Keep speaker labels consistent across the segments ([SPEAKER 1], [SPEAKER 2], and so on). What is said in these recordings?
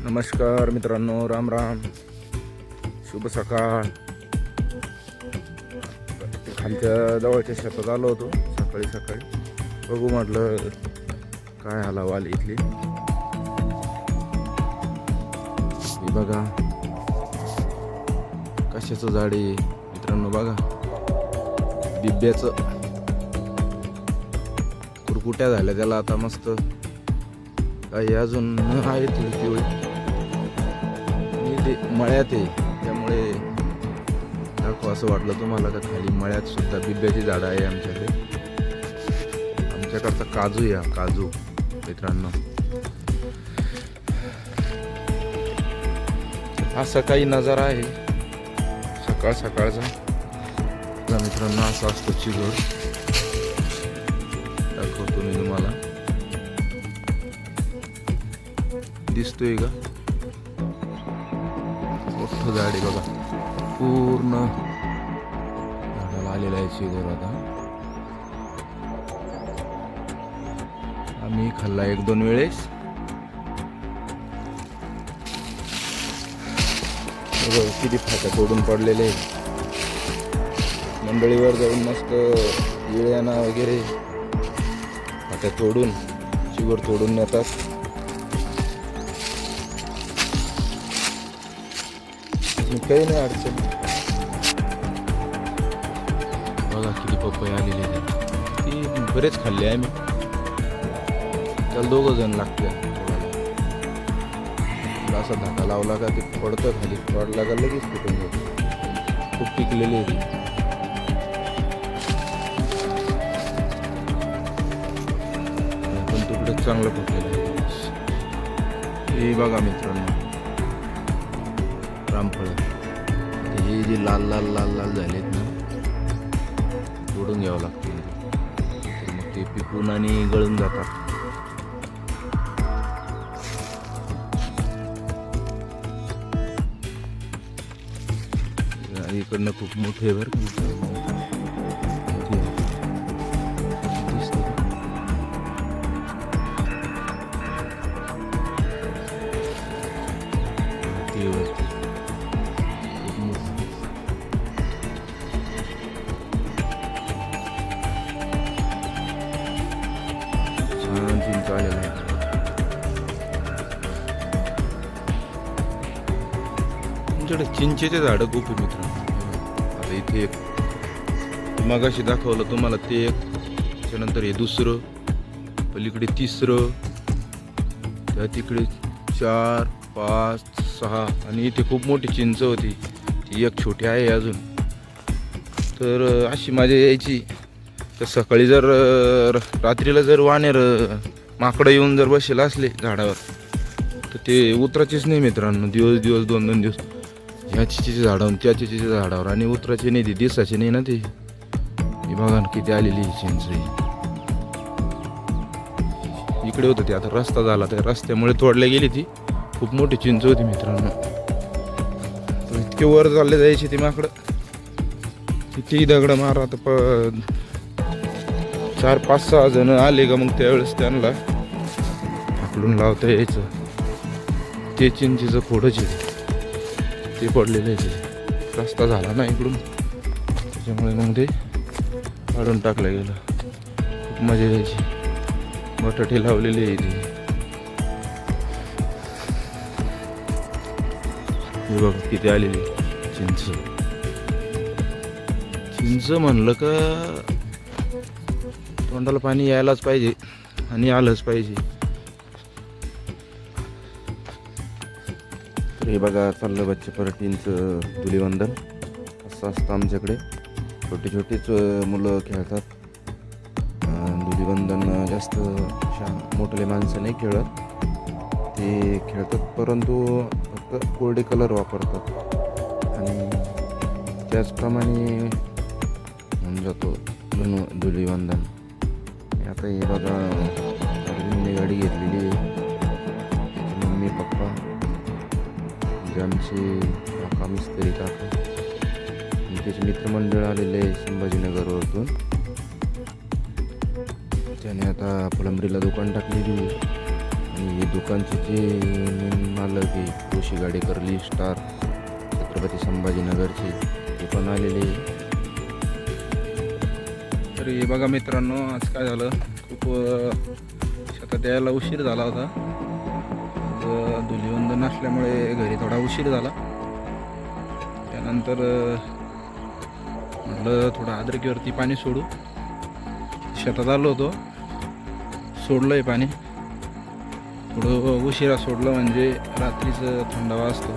[SPEAKER 1] नमस्कार मित्रांनो राम राम. शुभ सकाळ. खालच्या जवळच्या शेतात आलो होतो सकाळी सकाळी. बघू म्हटलं काय आला वाल इथली. हे बघा. कशाचं झाड आहे? मित्रांनो बघा. बिब्याचं कुट्या झाल्या त्याला आता मस्त? काही अजून आहे थोडी पिवळी ते मळ्यात आहे त्यामुळे दाखव असं वाटलं तुम्हाला का खाली मळ्यात सुद्धा बिब्याची झाडं आहे आमच्याकडे. आमच्याकडचा काजू या काजू मित्रांनो. असा काही नजारा आहे. सकाळ सकाळचा. मित्रांनो असा असतो चिजोड दिसतोय का? मोठं झाड आहे बघा. पूर्ण झाडाला आलेलं आहे चिगोर आता. आम्ही खाल्ला एक दोन वेळेस. किती फाट्या तोडून पडलेले आहे. मंडळीवर जाऊन मस्त येळ्याना वगैरे फाट्या तोडून शिवर तोडून नेतात. काही नाही अडचण बघा किती पपई आलेली आहे ती बरेच खाल्ले आहे मी त्याला दोघं जण लागते असा धाका लावला का ते पडतं खाली पडला का लगेच फुटून जातो खूप पिकलेली आहे ती पण तुकडे चांगलं फुटलेलं आहे हे बघा मित्रांनो रामफळ. हे जे लाल लाल लाल लाल झालेत ना तोडून घ्यावं लागते. तर मग ते पिकून आणि गळून जातात. इकडनं खूप मोठे आहे बरं आलेला आहे. तुमच्याकडे चिंचेचे झाडं खूप आहे मित्र आता इथे एक मगाशी दाखवलं तुम्हाला ते एक. त्याच्यानंतर हे दुसरं. पलीकडे तिसरं. त्या तिकडे चार पाच सहा आणि इथे खूप मोठी चिंच होती. ती एक छोटी आहे अजून. तर अशी मजा यायची. तर सकाळी जर रात्रीला जर वानेर माकडं येऊन जर बसेल असले झाडावर तर ते उतराचेच नाही मित्रांनो. दिवस दिवस दोन दोन दिवस ह्या चिचीच्या झाडावर त्या चिचीच्या झाडावर आणि उतराचे नाही ते दिसाचे नाही ना ते. हे बघा ना किती आलेली ही चिंच ही. इकडे होतं ते आता रस्ता झाला त्या रस्त्यामुळे तोडल्या गेली ती. खूप मोठी चिंच होती मित्रांनो. इतके वर चालले जायचे ते माकडं. किती दगड मार आता प चार पाच सहा जण आले का मग त्यावेळेस त्यांना पकडून लावता यायचं. ते चिंचेचं खोडच आहे. ते पडलेलं आहे. रस्ता झाला ना इकडून. त्याच्यामुळे मग ते काढून टाकलं गेलं. खूप मजा यायची. बटाटे लावलेले आहे ते. हे बघ किती आलेली चिंच. चिंच म्हणलं का तोंडाला पाणी यायलाच पाहिजे आणि आलंच पाहिजे. तर हे बघा चाललं बच्चे परटींचं धुलीवंदन. असं असतं आमच्याकडे. छोटे छोटेच मुलं खेळतात. धुलीवंदन जास्त अशा मोठले माणसं नाही खेळत. ते खेळतात परंतु फक्त कोरडे कलर वापरतात. आणि त्याचप्रमाणे होऊन जातो धनु धुलीवंदन. आता हे बघा अरविंदने गाडी घेतलेली आहे मम्मी पप्पा जे आमचे काका मिस्त्री काका त्याचे मित्रमंडळ आलेले आहे संभाजीनगरवरून त्याने आता प्लंबरीला दुकान टाकलेली आहे. आणि हे दुकानचे जे मालक आहे कृषी गाडेकर ली स्टार छत्रपती संभाजीनगरचे ते पण आलेले आहे. तरी बघा मित्रांनो आज काय झालं? खूप शेतात यायला उशीर झाला होता. धुलीवंदन असल्यामुळे घरी थोडा उशीर झाला. त्यानंतर म्हटलं थोडं आद्रकीवरती पाणी सोडू. शेतात आलो होतो. सोडलं आहे पाणी. थोडं उशिरा सोडलं म्हणजे रात्रीचं थंडावा असतो.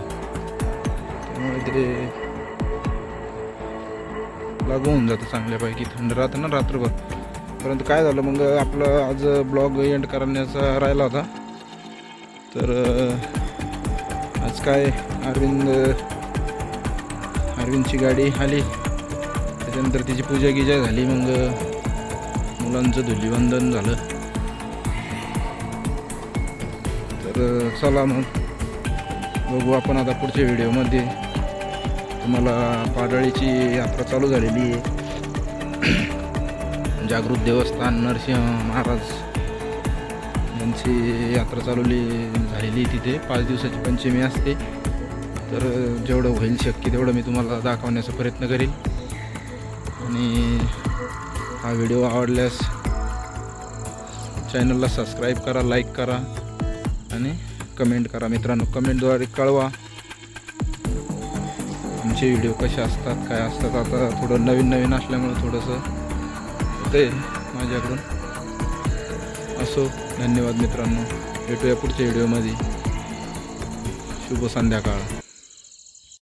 [SPEAKER 1] त्यामुळे ते लागू होऊन जातं चांगल्यापैकी थंड राहतं ना रात्रभर. परंतु काय झालं मग आपलं आज ब्लॉग एंड करण्याचा राहिला होता. तर आज काय अरविंद अरविंदची गाडी आली. त्याच्यानंतर तिची पूजा गिजा झाली मग मुलांचं धुलीवंदन झालं. तर चला मग बघू आपण आता पुढच्या व्हिडिओमध्ये तुम्हाला पाडळीची यात्रा चालू झालेली आहे. जागृत देवस्थान नरसिंह महाराज यांची यात्रा चालवली झालेली तिथे. पाच दिवसाची पंचमी असते. तर जेवढं होईल शक्य तेवढं मी तुम्हाला दाखवण्याचा प्रयत्न करेन. आणि हा व्हिडिओ आवडल्यास चॅनलला सबस्क्राईब करा लाईक करा आणि कमेंट करा मित्रांनो. कमेंटद्वारे कळवा. तुमचे व्हिडिओ कसे असतात काय असतात आता थोडं नवीन नवीन असल्यामुळे थोडंसं होते माझ्याकडून. असो धन्यवाद मित्रांनो. भेटूया पुढच्या व्हिडिओमध्ये शुभ संध्याकाळ.